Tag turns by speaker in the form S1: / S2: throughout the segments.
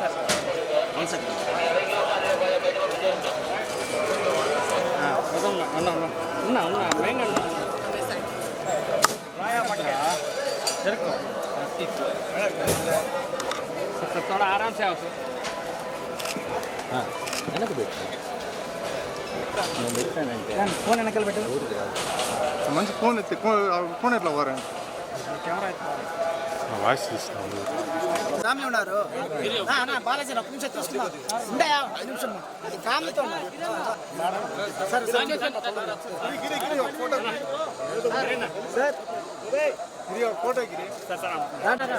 S1: Sir
S2: one second
S1: ஆ அதான் அண்ணா அண்ணா அண்ணா அண்ணா main அண்ணா ராயா பட்டா இருக்கும் થોડા આરામથી આવશો
S2: ಹಾಂ ನನಗೆ ಬೇಕು ನಾನು
S1: ಫೋನ್ ಏನಕ್ಕೆ ಬಿಟ್ಟು
S3: ಮನುಷ್ಯ ಫೋನ್ ಎತ್ತಿ ಫೋನ್ ಫೋನ್ ಇರಲ್ಲ ವಾರ
S1: ಕ್ಯಾಮ್ರಾ
S3: ಆಯ್ತು ವಾಯ್ಸ್ ಇಷ್ಟ
S4: ఫ్యామిలీ ఉన్నారు బాలాజీ ఒక్క నిమిషం తీసుకున్నా ఉండే ఐదు నిమిషం అది ఫ్యామిలీతో ఉన్నారు సరే సార్
S3: ఫోటో గిరి
S4: రా, రా, రా.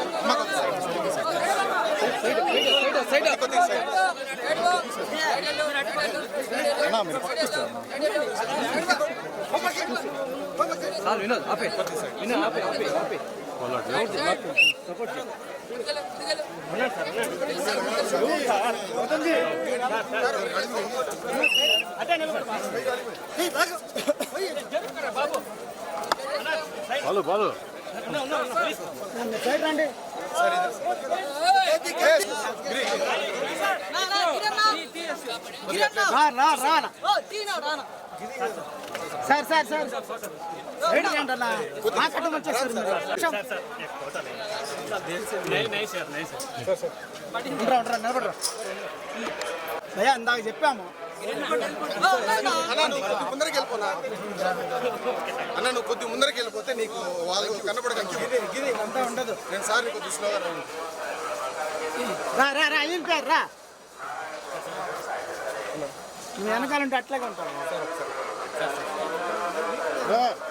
S3: పక్కకి
S1: వినోద్ ఆపే వినోద్ ఆపే ఆపే ఆపే
S3: బాలు బాలు
S4: సైడ్ రండి రా రా రా సార్ సార్ సార్ రండి అన్న మా కట్టం వచ్చేస్తారు. ఉండరా ఉండరా నిలబడరా భయ్యా ఇందాక చెప్పాము
S3: అన్నా నువ్వు కొద్ది ముందరికి వెళ్ళిపోనా అన్న నువ్వు కొద్ది ముందరికి వెళ్ళిపోతే నీకు వాళ్ళు కనపడగలరు
S4: గిరి అంతా ఉండదు
S3: నేను సార్ నీకు కొద్ది స్లోగా
S4: రా రా రా ఏం పేరు రా మీ వెనకాల ఉంటే అట్లాగే ఉంటాను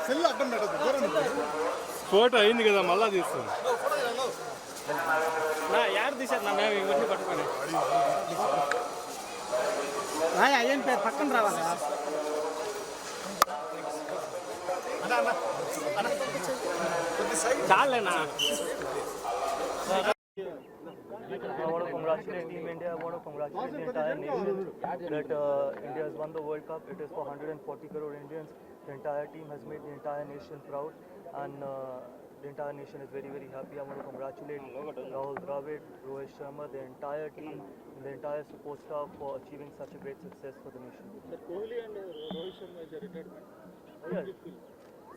S3: సెల్ అడ్డం.
S5: ఫోటో అయింది కదా మళ్ళా తీస్తాను
S1: నా యారు తీశారు నా మేము ఇవన్నీ పట్టుకొని.
S4: రాయ్ అయ్యని పేరు? పక్కన రావాలా
S1: చాలేనా
S6: India. I want to congratulate the entire nation that uh, India has won the World Cup. It is for 140 crore Indians. The entire team has made the entire nation proud, and uh, the entire nation is very, very happy. I want to congratulate Rahul Dravid, Rohit Sharma, the entire team, and the entire support staff for achieving such a great success for the nation.
S5: Kohli and Rohit Sharma is a retirement.
S6: Yes.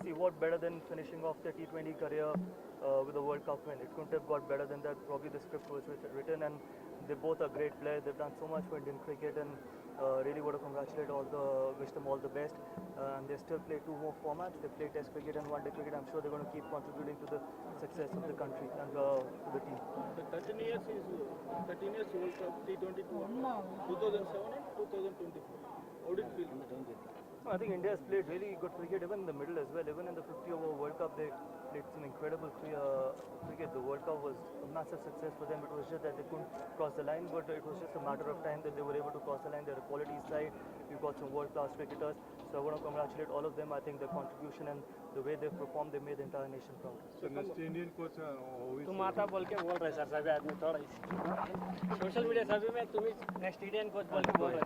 S6: See, what better than finishing off their T20 career uh, with a World Cup win? It couldn't have got better than that. Probably the script was written, and they both are great players. They've done so much for Indian cricket, and uh, really want to congratulate all the, wish them all the best. Uh, and they still play two more formats. They play Test cricket and One Day cricket. I'm sure they're going to keep contributing to the success of the country and uh, to the team.
S5: The 13 years is 13 years World Cup T20 2007 and 2024. How did it feel?
S6: I think India has played really good cricket even in the middle as well. Even in the 50 over World Cup, they played some incredible cri- uh, cricket. The World Cup was a massive success for them. It was just that they couldn't cross the line, but it was just a matter of time that they were able to cross the line. They're a quality side. We've got some world class cricketers. So I want to congratulate all of them. I think their contribution and the way they've performed, they made the entire nation proud.
S5: So next Indian coach, uh, who is
S1: तुम आता बोल के बोल रहे sir सभी आदमी थोड़ा social media सभी में तुम नेक्स्ट इंडियन कोच बोल के बोल रहे